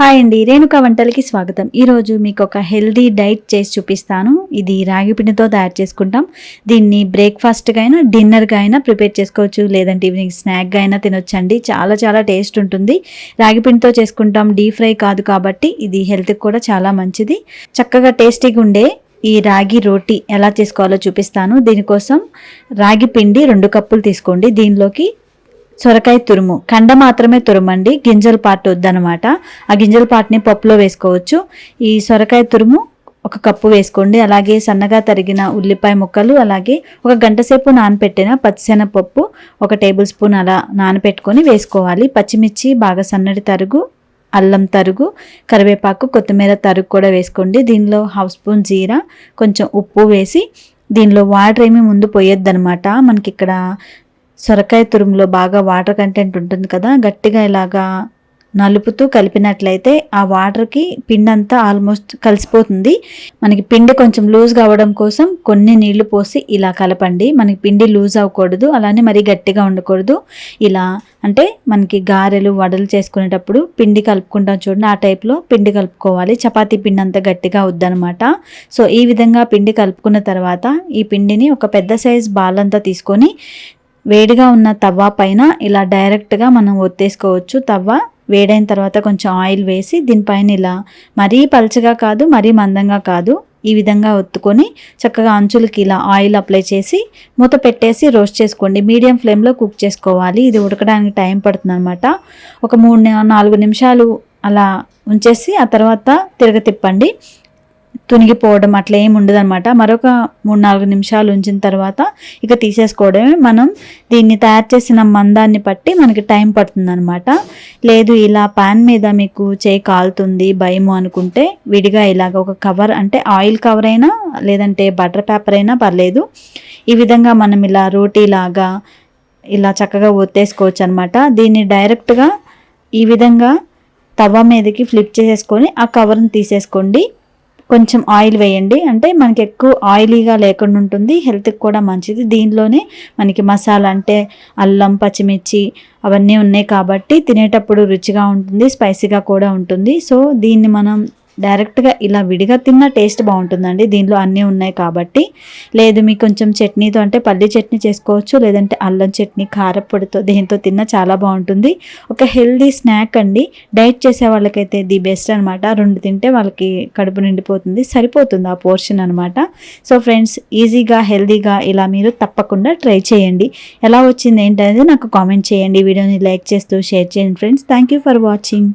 Hi అండి రేణుక వంటలకి స్వాగతం. ఈరోజు మీకు ఒక హెల్దీ డైట్ చేసి చూపిస్తాను. ఇది రాగి పిండితో తయారు చేసుకుంటాం. దీన్ని బ్రేక్ఫాస్ట్గా అయినా డిన్నర్గా అయినా ప్రిపేర్ చేసుకోవచ్చు. లేదంటే ఈవినింగ్ స్నాక్గా అయినా తినొచ్చండి. చాలా చాలా టేస్ట్ ఉంటుంది. రాగి పిండితో చేసుకుంటాం. డీప్ ఫ్రై కాదు కాబట్టి ఇది హెల్త్కి కూడా చాలా మంచిది. చక్కగా టేస్టీగా ఉండే ఈ రాగి రోటీ ఎలా చేసుకోవాలో చూపిస్తాను. దీనికోసం రాగి పిండి రెండు కప్పులు తీసుకోండి. దీనిలోకి సొరకాయ తురుము. కండ మాత్రమే తురుమండి. గింజల పాటు వద్దనమాట ఆ గింజల పాటుని పప్పులో వేసుకోవచ్చు. ఈ సొరకాయ తురుము ఒక కప్పు వేసుకోండి. అలాగే సన్నగా తరిగిన ఉల్లిపాయ ముక్కలు అలాగే ఒక గంట సేపు నానపెట్టిన పచ్చిశనగపప్పు ఒక టేబుల్ స్పూన్ అలా నానపెట్టుకొని వేసుకోవాలి. పచ్చిమిర్చి బాగా సన్నటి తరుగు అల్లం తరుగు కరివేపాకు కొత్తిమీర తరుగు కూడా వేసుకోండి. దీనిలో హాఫ్ స్పూన్ జీరా కొంచెం ఉప్పు వేసి దీనిలో వాటర్ ఏమీ ముందు పోయొద్దనమాట మనకి ఇక్కడ సొరకాయ తురుములో బాగా వాటర్ కంటెంట్ ఉంటుంది కదా గట్టిగా ఇలాగా నలుపుతూ కలిపినట్లయితే ఆ వాటర్కి పిండి అంతా ఆల్మోస్ట్ కలిసిపోతుంది. మనకి పిండి కొంచెం లూజ్ కావడం కోసం కొన్ని నీళ్ళు పోసి ఇలా కలపండి. మనకి పిండి లూజ్ అవ్వకూడదు అలానే మరీ గట్టిగా ఉండకూడదు. ఇలా అంటే మనకి గారెలు వడలు చేసుకునేటప్పుడు పిండి కలుపుకుంటాం చూడండి ఆ టైప్లో పిండి కలుపుకోవాలి. చపాతీ పిండి అంతా గట్టిగా వద్దనమాట సో ఈ విధంగా పిండి కలుపుకున్న తర్వాత ఈ పిండిని ఒక పెద్ద సైజ్ బాల్ అంతా తీసుకొని వేడిగా ఉన్న తవ్వ పైన ఇలా డైరెక్ట్గా మనం ఒత్తేసుకోవచ్చు. తవ్వ వేడైన తర్వాత కొంచెం ఆయిల్ వేసి దీనిపైన ఇలా మరీ పలచగా కాదు మరీ మందంగా కాదు ఈ విధంగా ఒత్తుకొని చక్కగా అంచులకి ఇలా ఆయిల్ అప్లై చేసి మూత పెట్టేసి రోస్ట్ చేసుకోండి. మీడియం ఫ్లేమ్లో కుక్ చేసుకోవాలి. ఇది ఉడకడానికి టైం పడుతుంది అనమాట ఒక మూడు నాలుగు నిమిషాలు అలా ఉంచేసి ఆ తర్వాత తిరగతిప్పండి. తునిగిపోవడం అట్లా ఏమి ఉండదనమాట మరొక మూడు నాలుగు నిమిషాలు ఉంచిన తర్వాత ఇక తీసేసుకోవడమే. మనం దీన్ని తయారు చేసిన మందాన్ని బట్టి మనకి టైం పడుతుందనమాట లేదు ఇలా పాన్ మీద మీకు చేయి కాలుతుంది భయము అనుకుంటే విడిగా ఇలాగ ఒక కవర్ అంటే ఆయిల్ కవర్ అయినా లేదంటే బటర్ పేపర్ అయినా పర్లేదు. ఈ విధంగా మనం ఇలా రోటీ లాగా ఇలా చక్కగా ఒత్తేసుకోవచ్చు అనమాట దీన్ని డైరెక్ట్గా ఈ విధంగా తవ్వ మీదకి ఫ్లిప్ చేసేసుకొని ఆ కవర్ని తీసేసుకోండి. కొంచెం ఆయిల్ వేయండి. అంటే మనకి ఎక్కువ ఆయిలీగా లేకుండా ఉంటుంది. హెల్త్కి కూడా మంచిది. దీనిలోనే మనకి మసాలా అంటే అల్లం పచ్చిమిర్చి అవన్నీ ఉన్నాయి కాబట్టి తినేటప్పుడు రుచిగా ఉంటుంది స్పైసీగా కూడా ఉంటుంది. సో దీన్ని మనం డైరెక్ట్గా ఇలా విడిగా తిన్న టేస్ట్ బాగుంటుందండి. దీనిలో అన్నీ ఉన్నాయి కాబట్టి. లేదు మీకు కొంచెం చట్నీతో అంటే పల్లి చట్నీ చేసుకోవచ్చు లేదంటే అల్లం చట్నీ కారపొడితో దీంతో తిన్న చాలా బాగుంటుంది. ఒక హెల్దీ స్నాక్ అండి. డైట్ చేసే వాళ్ళకైతే ది బెస్ట్ అనమాట రెండు తింటే వాళ్ళకి కడుపు నిండిపోతుంది సరిపోతుంది ఆ పోర్షన్ అనమాట సో ఫ్రెండ్స్ ఈజీగా హెల్దీగా ఇలా మీరు తప్పకుండా ట్రై చేయండి. ఎలా వచ్చింది ఏంటనేది నాకు కామెంట్ చేయండి. వీడియోని లైక్ చేస్తూ షేర్ చేయండి friends. Thank you for watching.